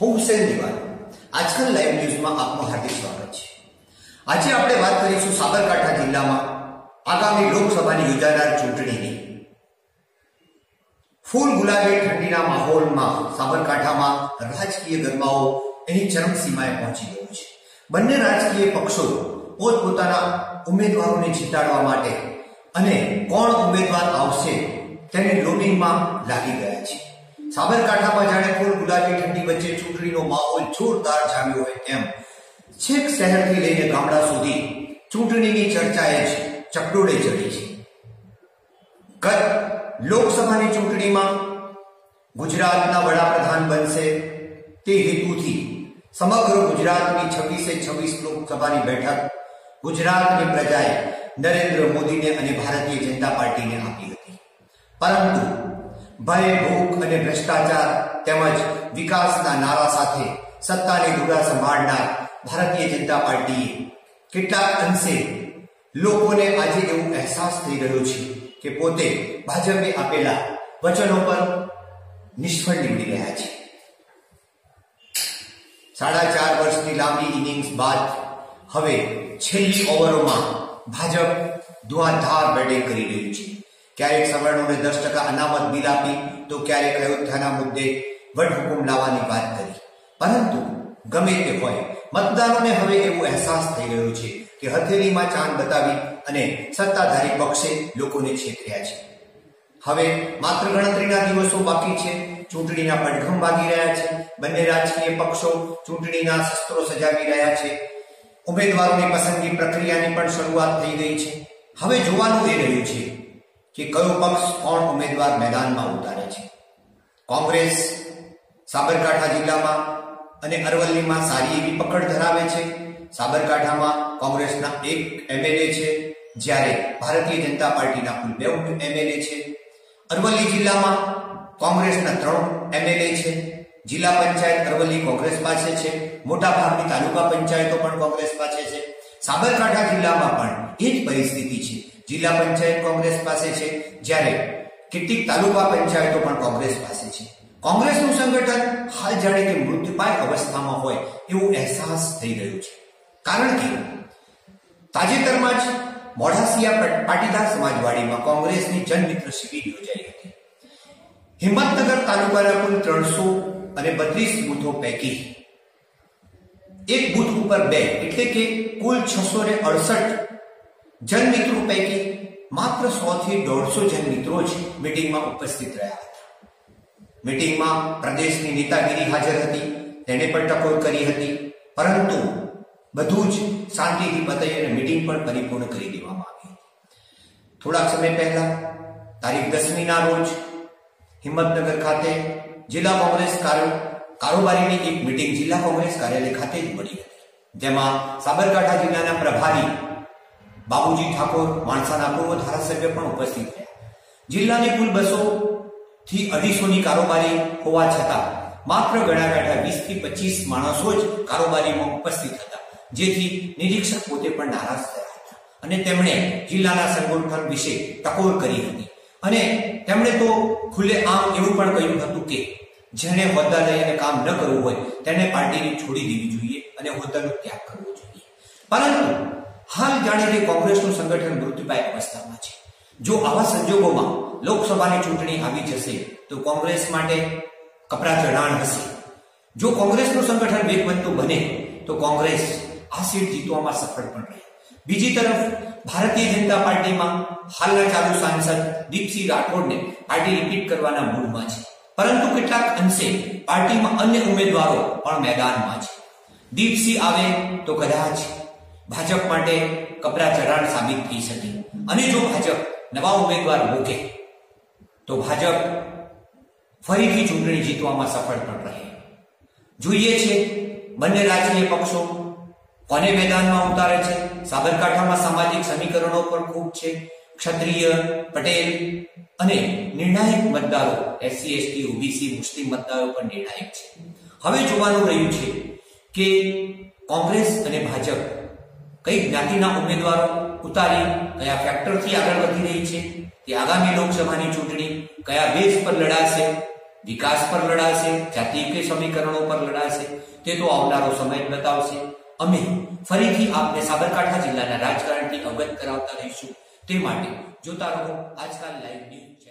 હું હુસેન દિવાન આજકાલ લાઈવ ન્યૂઝમાં આપનું હાર્દિક સ્વાગત છે. આજે આપણે વાત કરીશું સાબરકાંઠા જિલ્લામાં આગામી લોકસભાની યોજાનાર ચૂંટણીની. ફૂલ ગુલાબી ઠંડીના માહોલમાં સાબરકાંઠામાં રાજકીય ગરમાઓ એની ચરમસીમાએ પહોંચી ગયો છે. બંને રાજકીય પક્ષો પોતપોતાના ઉમેદવારોને જીતાડવા માટે અને કોણ ઉમેદવાર આવશે તેની લોબિંગમાં લાગી ગયા છે. સાબરકાંઠામાં જાણે ફૂલ ગુલાબી ઠંડી વચ્ચે ચૂંટણીનો માહોલ જોરદાર જામ્યો હોય તેમ છેક શહેરથી લઈને ગામડા સુધી ચૂંટણીની ચર્ચાએ જ ચકડોળે ચડી છે ગત લોકસભાની ચૂંટણીમાં ગુજરાતના વડાપ્રધાન બનશે તે હેતુથી સમગ્ર ગુજરાતની છવ્વીસે છવ્વીસ લોકસભાની બેઠક ગુજરાતની પ્રજાએ નરેન્દ્ર મોદીને અને ભારતીય જનતા પાર્ટીને આપી હતી પરંતુ ભય, ભૂખ અને ભ્રષ્ટાચાર તેમજ વિકાસના નારા સાથે સત્તાની ધુરા સંભાળનાર ભારતીય જનતા પાર્ટીએ કેટલાક અંશે લોકોને આજે એવો અહેસાસ થઈ રહ્યો છે કે પોતે ભાજપે આપેલા વચનો પર નિષ્ફળ નીકળી રહ્યા છે. સાડા ચાર વર્ષની લાંબી ઇનિંગ્સ બાદ હવે છેલ્લી ઓવરોમાં ભાજપ ધુઆધાર બેટિંગ કરી રહ્યું છે. ક્યારેક સવર્ણોને દસ ટકા અનામત બિલ આપી, તો ક્યારેક અયોધ્યાના મુદ્દે વટહુકુમ લાવવાની વાત કરી. પરંતુ ગમે તે હોય, મતદારોને હવે એવો અહેસાસ થઈ રહ્યો છે કે હથેળીમાં ચાંદ બતાવી અને સત્તાધારી પક્ષે લોકોને છેતર્યા છે. હવે માત્ર ગણતરીના દિવસો બાકી છે. ચૂંટણીના પડઘમ વાગી રહ્યા છે. બંને રાજકીય પક્ષો ચૂંટણીના શસ્ત્રો સજાવી રહ્યા છે. ઉમેદવારોની પસંદગી પ્રક્રિયાની પણ શરૂઆત થઈ ગઈ છે. હવે જોવાનું એ રહ્યું છે કે કયો પક્ષ કોણ ઉમેદવાર મેદાનમાં ઉતારે છે? કોંગ્રેસ, સાબરકાંઠા જિલ્લામાં અને અરવલ્લીમાં સારી એવી પકડ ધરાવે છે. સાબરકાંઠામાં કોંગ્રેસના એક એમએલએ છે, જ્યારે ભારતીય જનતા પાર્ટીના કુલ બે એમએલએ છે. અરવલ્લી જિલ્લામાં કોંગ્રેસના ત્રણ એમએલએ છે. જિલ્લા પંચાયત અરવલ્લી કોંગ્રેસ પાસે છે. મોટા ભાગની તાલુકા પંચાયતો પણ કોંગ્રેસ પાસે છે. સાબરકાંઠા જિલ્લામાં પણ એ જ પરિસ્થિતિ છે. જિલ્લા પંચાયત કોંગ્રેસ પાસે છે. જ્યારે કેટલીક તાલુકા પંચાયતો પણ કોંગ્રેસ પાસે છે. કોંગ્રેસનું સંગઠન હાલ જાણે કે મૃત્યુપાય અવસ્થામાં હોય એવો અહેસાસ થઈ રહ્યો છે. કારણ કે તાજેતરમાં જ મોઢાસિયા પાટીદાર સમાજવાડીમાં કોંગ્રેસની જનમિત્ર શિબિર યોજાઈ હતી. હિંમતનગર તાલુકાના કુલ ત્રણસો અને બત્રીસ બૂથો પૈકી એક બૂથ ઉપર બે, એટલે કે કુલ છસો ને અડસઠ જનમિત્રો પૈકી માત્ર સો થી દોઢસો જનમિત્રો જ મીટિંગમાં ઉપસ્થિત રહ્યા હતા. મીટિંગમાં પ્રદેશની નેતાગીરી હાજર હતી, તેણે પણ ટકોર કરી હતી, પરંતુ બધું જ શાંતિથી બતાવી અને મીટિંગ પણ પરિપૂર્ણ કરી દેવામાં આવી હતી. થોડાક સમય પહેલા, તારીખ દસમીના રોજ, હિંમતનગર ખાતે જિલ્લા કોંગ્રેસ કારોબારીની એક મીટિંગ જિલ્લા કોંગ્રેસ કાર્યાલય ખાતે જ મળી હતી. જેમાં સાબરકાંઠા જિલ્લાના પ્રભારી બાબુજી ઠાકોર, માણસાના પૂર્વ ધારાસભ્ય પણ ઉપસ્થિત રહ્યા જિલ્લાની કુલ બસો થી અઢીસોની કારોબારી હોવા છતાં માત્ર ગણાગાંઠા વીસથી પચીસ માણસો જ કારોબારીમાં ઉપસ્થિત હતા, જેથી નિરીક્ષક પોતે પણ નારાજ થયા હતા. અને તેમણે જિલ્લાના સંગઠન વિશે ટકોર કરી હતી. અને તેમણે તો ખુલ્લે આમ એવું પણ કહ્યું હતું કે, જેણે હોદ્દા લઈ અને કામ ન કરવું હોય, તેને પાર્ટીને છોડી દેવી જોઈએ અને હોદ્દાનો ત્યાગ કરવો જોઈએ. પરંતુ હાલ જાણીને કોંગ્રેસનું સંગઠન મૃત્યુપાય અવસ્થામાં છે. જો આવા સંજોગોમાં લોકસભાની ચૂંટણી આવી જશે, તો કોંગ્રેસ માટે કપરા ચઢાણ હશે. જો કોંગ્રેસનું સંગઠન વેગવંતું બને, તો કોંગ્રેસ આ સીટ જીતવામાં સફળ પણ રહે. બીજી તરફ, ભારતીય જનતા પાર્ટીમાં હાલના ચાલુ સાંસદ દીપસિંહ રાઠોડને પાર્ટી રિપીટ કરવાના મૂડમાં છે. પરંતુ કેટલાક અંશે પાર્ટીમાં અન્ય ઉમેદવારો પણ મેદાનમાં છે. દીપસિંહ આવે તો કદાચ ભાજપ માટે કપરા ચઢાણ સાબિત થઈ શકે. અને જો ભાજપ નવા ઉમેદવાર મૂકે, તો ભાજપ ફરીથી ચૂંટણી જીતવામાં સફળ પણ રહે. જોઈએ છે, બંને રાજકીય પક્ષો કોને મેદાનમાં ઉતારે છે? સાબરકાંઠામાં સામાજિક સમીકરણો પણ ખૂબ છે. ક્ષત્રિય, પટેલ અને નિર્ણાયક મતદારો, એસસી, એસટી, ઓબીસી, મુસ્લિમ મતદારો પણ નિર્ણાયક છે. હવે જોવાનું રહ્યું છે કે કોંગ્રેસ અને ભાજપ કઈ જ્ઞાતિના ઉમેદવારો ઉતારી, કયા ફેક્ટરથી આગળ વધી રહી છે તે આગામી લોકસભાની ચૂંટણી કયા બેઝ પર લડાશે, વિકાસ પર લડાશે, જાતીય કે સમીકરણો પર લડાશે, તે તો આવનારો સમય જ બતાવશે. અમે ફરીથી આપને સાબરકાંઠા જિલ્લાના રાજકારણથી અવગત કરાવતા રહીશું. તે માટે જોતા રહો આજકાલ લાઈવ ન્યૂઝ